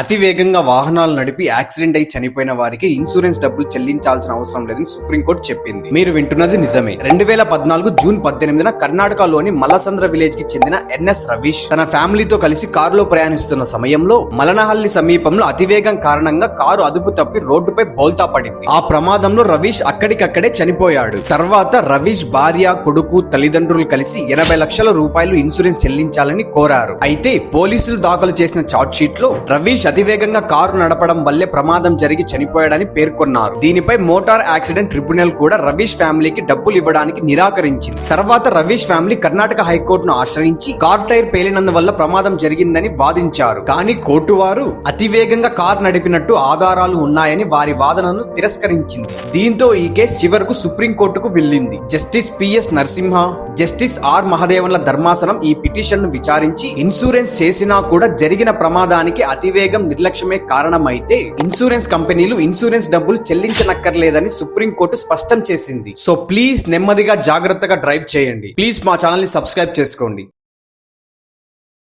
అతి వేగంగా వాహనాలు నడిపి యాక్సిడెంట్ అయి చనిపోయిన వారికి ఇన్సూరెన్స్ డబ్బులు చెల్లించాల్సిన అవసరం లేదని సుప్రీంకోర్టు చెప్పింది. మీరు వింటున్నది నిజమే. రెండు వేల పద్నాలుగు జూన్ పద్దెనిమిదిన కర్ణాటకలోని మలసంద్ర విలేజ్కి చెందిన ఎన్ఎస్ రవీష్ తన ఫ్యామిలీతో కలిసి కారులో ప్రయాణిస్తున్న సమయంలో మలనహల్లి సమీపంలో అతివేగం కారణంగా కారు అదుపు తప్పి రోడ్డుపై బోల్తా పడింది. ఆ ప్రమాదంలో రవీష్ అక్కడికక్కడే చనిపోయాడు. తర్వాత రవీష్ భార్య కొడుకు తల్లిదండ్రులు కలిసి ఎనభై లక్షల రూపాయలు ఇన్సూరెన్స్ చెల్లించాలని కోరారు. అయితే పోలీసులు దాఖలు చేసిన చార్జ్ షీట్లో రవీష్ అతివేగంగా కారు నడపడం వల్లే ప్రమాదం జరిగి చనిపోయాడని పేర్కొన్నారు. దీనిపై మోటార్ యాక్సిడెంట్ ట్రిబ్యునల్ కూడా రవీష్ ఫ్యామిలీకి డబ్బులు ఇవ్వడానికి నిరాకరించింది. తర్వాత రవీష్ ఫ్యామిలీ కర్ణాటక హైకోర్టును ఆశ్రయించి కార్ టైర్ పేలినందువల్ల ప్రమాదం జరిగిందని వాదించారు. కానీ కోర్టు వారు అతివేగంగా కార్ నడిపినట్టు ఆధారాలు ఉన్నాయని వారి వాదనను తిరస్కరించింది. దీంతో ఈ కేసు చివరకు సుప్రీంకోర్టుకు వెళ్ళింది. Justice P S Narasimha justice R. మహదేవన్ల ధర్మాసనం ఈ పిటిషన్ను విచారించి ఇన్సూరెన్స్ చేసినా కూడా జరిగిన ప్రమాదానికి అతివేగం నిర్లక్ష్యమే కారణమైతే ఇన్సూరెన్స్ కంపెనీలు ఇన్సూరెన్స్ డబ్బులు చెల్లించనక్కర్లేదని సుప్రీంకోర్టు స్పష్టం చేసింది. సో ప్లీజ్ నెమ్మదిగా జాగ్రత్తగా డ్రైవ్ చేయండి. ప్లీజ్ మా ఛానల్ని సబ్స్క్రైబ్ చేసుకోండి.